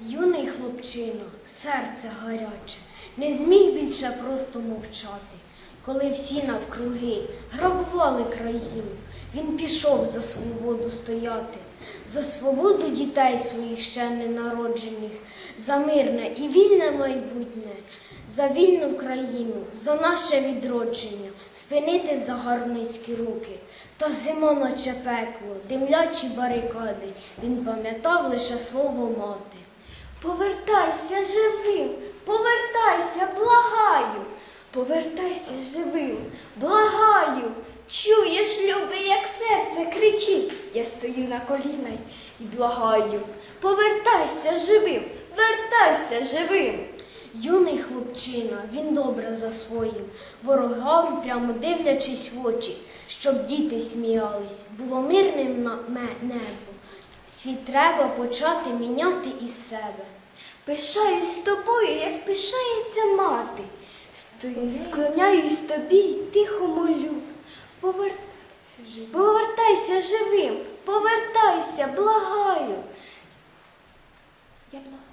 Юний хлопчина, серце гаряче, не зміг більше просто мовчати. Коли всі навкруги грабували країну, він пішов за свободу стояти, за свободу дітей своїх ще ненароджених, за мирне і вільне майбутнє, за вільну країну, за наше відродження, спинити загарбницькі руки. Та зима наче пекло, димлячі барикади, він пам'ятав лише слово мати. Повертайся живим, повертайся, благаю. Повертайся живим, благаю. Чуєш, любий, як серце кричить. Я стою на коліна і благаю. Повертайся живим, вертайся живим. Юний хлопчина, він добре засвоїв, ворогам прямо дивлячись в очі, щоб діти сміялись, було мирним на небо. Світ треба почати міняти із себе. Пишаюсь тобою, як пишається мати. Стою, вклоняюсь тобі й тихо молю. Повер... Повертайся живим, повертайся, благаю.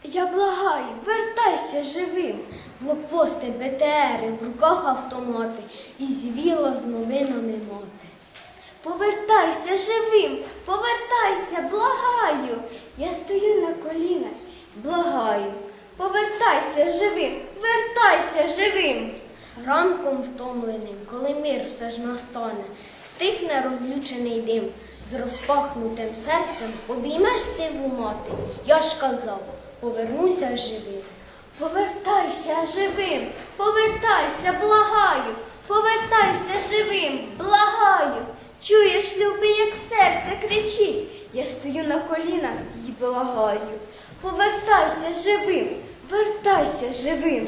Я благаю, вертайся живим. Блокпости, БТРи, в руках автомати і звіла з новинами мати. Повертайся живим, повертайся, благаю. Я стою на колінах, благаю. Повертайся живим, вертайся живим. Ранком втомленим, коли мир все ж настане, стихне розлючений дим, з розпахнутим серцем обіймеш сиву мати. Я ж казав, повернуся живим. Повертайся живим, повертайся, благаю, повертайся живим, благаю. Чуєш, любий, як серце кричить. Я стою на колінах і благаю. Повертайся живим, вертайся живим.